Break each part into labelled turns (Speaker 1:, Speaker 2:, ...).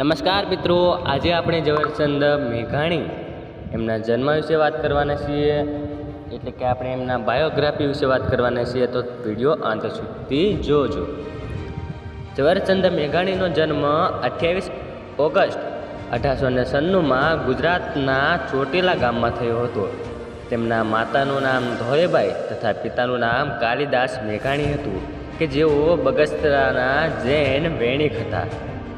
Speaker 1: નમસ્કાર મિત્રો, આજે આપણે ઝવેરચંદ મેઘાણી એમના જન્મ વિશે વાત કરવાના છીએ. એટલે કે આપણે એમના બાયોગ્રાફી વિશે વાત કરવાના છીએ. તો વીડિયો અંત સુધી જોજો. ઝવેરચંદ મેઘાણીનો જન્મ અઠ્યાવીસ ઓગસ્ટ અઢારસો ને સન્નુંમાં ગુજરાતના ચોટીલા ગામમાં થયો હતો. તેમના માતાનું નામ ધોળેબાઈ તથા પિતાનું નામ કાલિદાસ મેઘાણી હતું, કે જેઓ બગસરાના જૈન વૈણિક હતા.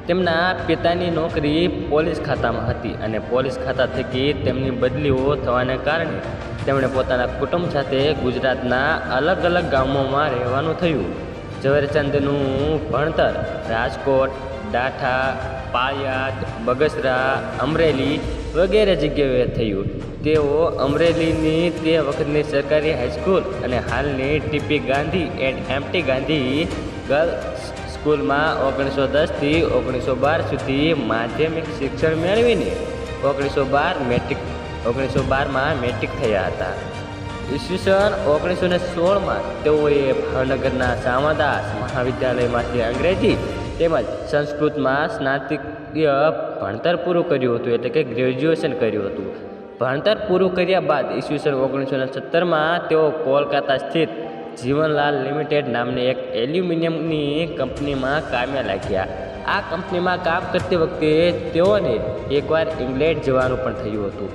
Speaker 1: તેમના પિતાની નોકરી પોલીસ ખાતામાં હતી અને પોલીસ ખાતા થકી તેમની બદલીઓ થવાને કારણે તેમણે પોતાના કુટુંબ સાથે ગુજરાતના અલગ અલગ ગામોમાં રહેવાનું થયું. ઝવેરચંદનું ભણતર, રાજકોટ, ડાઠા પાળિયાદ બગસરા, અમરેલી વગેરે જગ્યાએ થયું. તેઓ અમરેલીની તે વખતની સરકારી હાઈસ્કૂલ અને હાલની TP Gandhi and MT Gandhi girls સ્કૂલમાં ઓગણીસો દસથી ઓગણીસો બાર સુધી માધ્યમિક શિક્ષણ મેળવીને ઓગણીસો બાર મેટ્રિક, ઓગણીસો બારમાં મેટ્રિક થયા હતા. ઈસવીસન ઓગણીસો ને સોળમાં તેઓએ ભાવનગરના સામાદાસ મહાવિદ્યાલયમાંથી અંગ્રેજી તેમજ સંસ્કૃતમાં સ્નાતકીય ભણતર પૂરું કર્યું હતું, એટલે કે ગ્રેજ્યુએશન કર્યું હતું. ભણતર પૂરું કર્યા બાદ ઈસવીસન ઓગણીસો ને સત્તરમાં તેઓ કોલકાતા સ્થિત જીવનલાલ લિમિટેડ નામની એક એલ્યુમિનિયમની કંપનીમાં કામે લાગ્યા. આ કંપનીમાં કામ કરતી વખતે તેઓને એકવાર ઇંગ્લેન્ડ જવાનું પણ થયું હતું.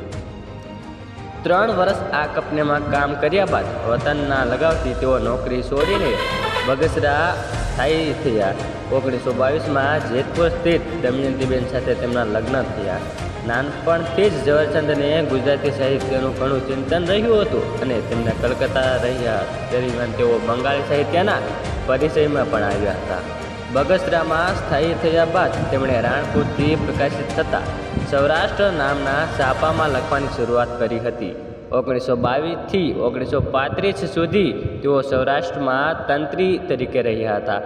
Speaker 1: ત્રણ વર્ષ આ કંપનીમાં કામ કર્યા બાદ વતનના લગાવથી તેઓ નોકરી છોડીને બગસરા સ્થાયી થયા. ઓગણીસો બાવીસમાં જેતપુર સ્થિત દમયંતીબેન સાથે તેમના લગ્ન થયા. નાનપણથી જ ઝવેરચંદને ગુજરાતી સાહિત્યનું ઘણું ચિંતન રહ્યું હતું અને તેમને કલકત્તા રહ્યા. દરમિયાન તેઓ બંગાળી સાહિત્યના પરિચયમાં પણ આવ્યા હતા. બગસરામાં સ્થાયી થયા બાદ તેમણે રાણપુરથી પ્રકાશિત થતા સૌરાષ્ટ્ર નામના છાપામાં લખવાની શરૂઆત કરી હતી. ઓગણીસો બાવીસથી ઓગણીસો પાંત્રીસ સુધી તેઓ સૌરાષ્ટ્રમાં તંત્રી તરીકે રહ્યા હતા.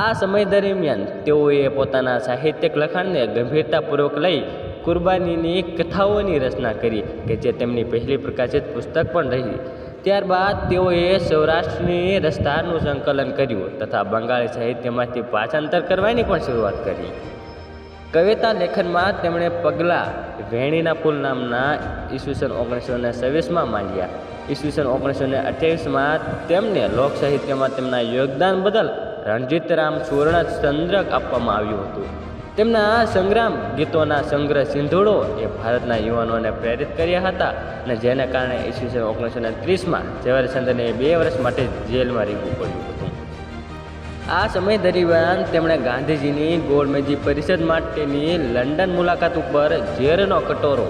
Speaker 1: આ સમય દરમિયાન તેઓએ પોતાના સાહિત્યિક લખાણને ગંભીરતાપૂર્વક લઈ કુરબાનીની કથાઓની રચના કરી, કે જે તેમની પહેલી પ્રકાશિત પુસ્તક પણ રહી. ત્યારબાદ તેઓએ સૌરાષ્ટ્રની રસધારનું સંકલન કર્યું તથા બંગાળી સાહિત્યમાંથી પાછાંતર કરવાની પણ શરૂઆત કરી. કવિતા લેખનમાં તેમણે પગલાં વેણીના પુલ નામના ઈસવીસન ઓગણીસો ને છવ્વીસમાં માંડ્યા. ઈસવીસન ઓગણીસો ને અઠ્યાવીસમાં તેમને લોક સાહિત્યમાં તેમના યોગદાન બદલ રણજીતરામ સુવર્ણ ચંદ્રક આપવામાં આવ્યું હતું. તેમના સંગ્રામ ગીતોના સંગ્રહ સિંધુડો એ ભારતના યુવાનોને પ્રેરિત કર્યા હતા અને જેને કારણે ઈસવીસન ઓગણીસો ને ત્રીસમાં ઝવેરચંદને બે વર્ષ માટે જેલમાં રહેવું પડ્યું હતું. આ સમય દરમિયાન તેમણે ગાંધીજીની ગોળમેજી પરિષદ માટેની લંડન મુલાકાત ઉપર ઝેરનો કટોરો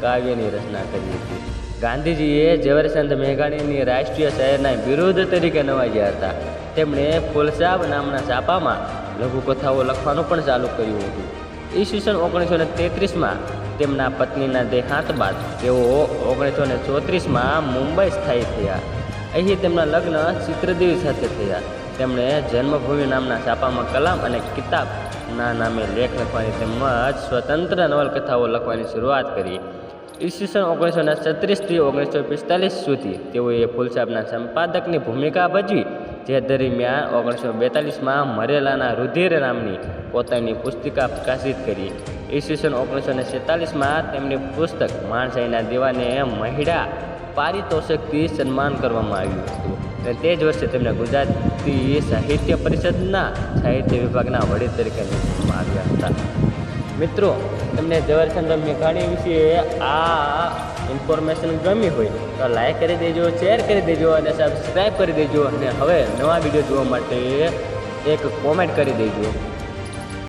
Speaker 1: કાવ્યની રચના કરી હતી. ગાંધીજીએ ઝવેરચંદ મેઘાણીની રાષ્ટ્રીય શહેરના વિરોધ તરીકે નવાજ્યા હતા. તેમણે ફુલસાબ નામના છાપામાં લઘુકથાઓ લખવાનું પણ ચાલુ કર્યું હતું. ઈસવીસન ઓગણીસો ને તેત્રીસમાં તેમના પત્નીના દેહાંત બાદ તેઓ ઓગણીસો ને ચોત્રીસમાં મુંબઈ સ્થાયી થયા. અહીં તેમના લગ્ન ચિત્રદેવી સાથે થયા. તેમણે જન્મભૂમિ નામના છાપામાં કલામ અને કિતાબના નામે લેખ લખવાની તેમજ સ્વતંત્ર નવલકથાઓ લખવાની શરૂઆત કરી. ઈસવીસન ઓગણીસો ને છત્રીસથી ઓગણીસો પિસ્તાલીસ સુધી તેઓએ ફૂલસાબના સંપાદકની ભૂમિકા ભજવી, જે દરમિયાન ઓગણીસો બેતાલીસમાં મરેલાના રુધિર નામની પોતાની પુસ્તિકા પ્રકાશિત કરી. ઈસવીસન ઓગણીસો ને છેતાલીસમાં તેમની પુસ્તક માણસાઈના દીવાને મહિડા પારિતોષિકથી સન્માન કરવામાં આવ્યું હતું. અને તે જ વર્ષે તેમને ગુજરાતી સાહિત્ય પરિષદના સાહિત્ય વિભાગના વડી તરીકે નિમવામાં આવ્યા હતા. મિત્રો, તમને ઝવેરચંદ મેઘાણી વિશે આ ઇન્ફોર્મેશન ગમી હોય તો લાઈક કરી દેજો શેર કરી દેજો અને સબસ્ક્રાઈબ કરી દેજો અને હવે નવા વીડિયો જોવા માટે એક કોમેન્ટ કરી દેજો.